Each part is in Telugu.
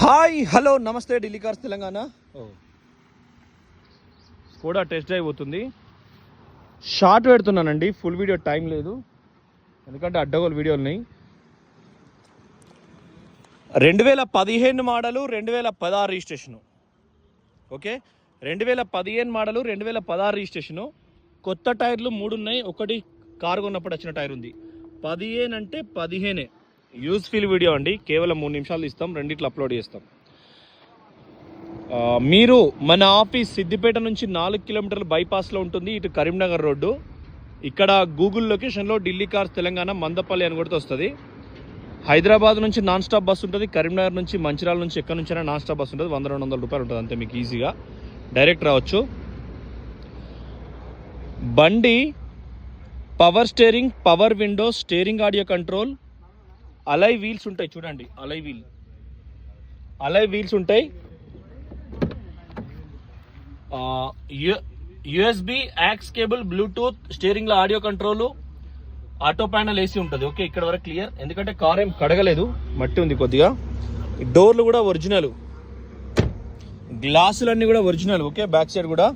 హాయ్ హలో నమస్తే ఢిల్లీ కార్స్ తెలంగాణ కూడా టెస్ట్ డ్రైవ్ అవుతుంది షార్ట్ పెడుతున్నానండి ఫుల్ వీడియో టైం లేదు. ఎందుకంటే అడ్డగోలు వీడియోలు ఉన్నాయి. రెండు వేల పదిహేను మోడలు రెండు వేల పదహారు రిజిస్ట్రేషను. ఓకే? రెండు వేల పదిహేను మోడలు రెండు వేల పదహారు రిజిస్ట్రేషను. కొత్త టైర్లు మూడు ఉన్నాయి. ఒకటి కారు కొన్నప్పుడు వచ్చిన టైర్ ఉంది. పదిహేను అంటే పదిహేనే. యూజ్ఫుల్ వీడియో అండి. కేవలం మూడు నిమిషాలు ఇస్తాం రెండిట్లు అప్లోడ్ చేస్తాం. మీరు మన ఆఫీస్ సిద్దిపేట నుంచి నాలుగు కిలోమీటర్ల బైపాస్లో ఉంటుంది ఇటు కరీంనగర్ రోడ్డు. ఇక్కడ గూగుల్ లొకేషన్లో ఢిల్లీ కార్స్ తెలంగాణ మందపల్లి అని కూడా వస్తుంది. హైదరాబాద్ నుంచి నాన్ స్టాప్ బస్ ఉంటుంది కరీంనగర్ నుంచి మంచిర్యాల నుంచి ఎక్కడి నుంచైనా నాన్ స్టాప్ బస్ ఉంటుంది వంద రెండు వందల రూపాయలు ఉంటుంది అంతే మీకు ఈజీగా. డైరెక్ట్ రావచ్చు. బండి power steering power window steering audio control alloy wheels ఉంటాయి చూడండి అలై వీల్. అలై వీల్స్ ఉంటాయి. USB aux cable Bluetooth స్టీరింగ్లో audio control auto panel AC ఉంటుంది. ఓకే ఇక్కడ వరకు క్లియర్. ఎందుకంటే కార్ ఏం కడగలేదు మట్టి ఉంది కొద్దిగా. డోర్లు కూడా ఒరిజినల్. గ్లాసులన్నీ కూడా ఒరిజినల్ ఓకే బ్యాక్ సైడ్ కూడా.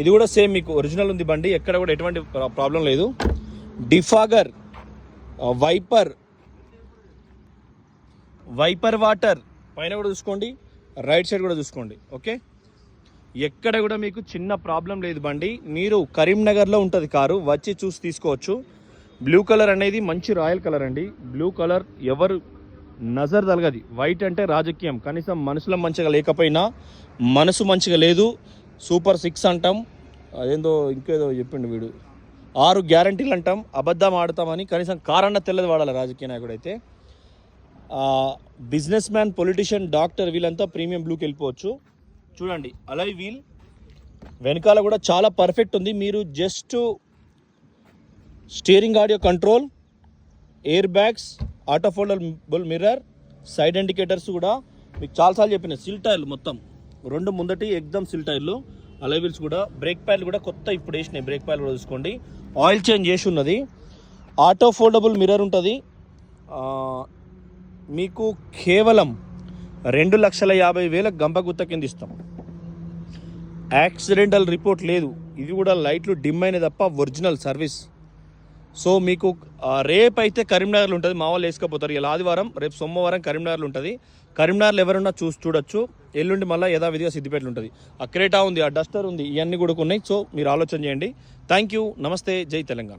ఇది కూడా సేమ్ మీకు ఒరిజినల్ ఉంది బండి. ఎక్కడ కూడా ఎటువంటి ప్రాబ్లం లేదు. డిఫాగర్. వైపర్. Wiper water. పైన కూడా చూసుకోండి. రైట్ సైడ్ కూడా చూసుకోండి. ఓకే? ఎక్కడ కూడా మీకు చిన్న ప్రాబ్లం లేదు బండి. మీరు కరీంనగర్లో ఉంటుంది కారు. వచ్చి చూసి తీసుకోవచ్చు. బ్లూ కలర్ అనేది మంచి రాయల్ కలర్ అండి. బ్లూ కలర్ ఎవరు నజర్ తలగది. వైట్ అంటే రాజకీయం. కనీసం మనసులో మంచిగా లేకపోయినా మనసు మంచిగా లేదు. సూపర్ సిక్స్ అంటాం. అదేందో ఇంకేదో చెప్పిండు వీడు. ఆరు గ్యారంటీలు అంటాం అబద్ధం ఆడతామని కనీసం కారన్న తెల్లది వాడాలి రాజకీయ నాయకుడు అయితే బిజినెస్ మ్యాన్ పొలిటీషియన్ డాక్టర్ వీళ్ళంతా ప్రీమియం బ్లూకి వెళ్ళిపోవచ్చు. చూడండి అలై వీల్. వెనకాల కూడా చాలా పర్ఫెక్ట్ ఉంది. మీరు just steering audio control airbags auto foldable mirror side indicators కూడా. మీకు చాలాసార్లు చెప్పిన సిల్ టైర్లు మొత్తం. రెండు ముందటి ఎగ్దమ్ సిల్ టైర్లు అలై కూడా బ్రేక్ ప్యాడ్లు కూడా కొత్త ఇప్పుడు వేసినాయి. బ్రేక్ ప్యాడ్లు కూడా చూసుకోండి. ఆయిల్ చేంజ్ చేసి ఉన్నది. ఆటో ఫోల్డబుల్ మిర్రర్ ఉంటుంది. మీకు కేవలం రెండు లక్షల యాభై వేల గంప గుత్త కింద ఇస్తాం. యాక్సిడెంటల్ రిపోర్ట్ లేదు. ఇది కూడా లైట్లు డిమ్ అయిన తప్ప ఒరిజినల్ సర్వీస్ సో మీకు రేపు అయితే కరీంనగర్లో ఉంటుంది మా వాళ్ళు వేసుకపోతారు. ఇలా ఆదివారం రేపు సోమవారం కరీంనగర్లో ఉంటుంది. కరీంనగర్లో ఎవరున్నా చూసి చూడొచ్చు. ఎల్లుండి మళ్ళీ యథావిధిగా సిద్దిపేటలు ఉంటుంది. ఆ క్రేటా ఉంది ఆ డస్టర్ ఉంది ఇవన్నీ కూడా ఉన్నాయి. సో మీరు ఆలోచన చేయండి. Thank you. నమస్తే. జై తెలంగాణ.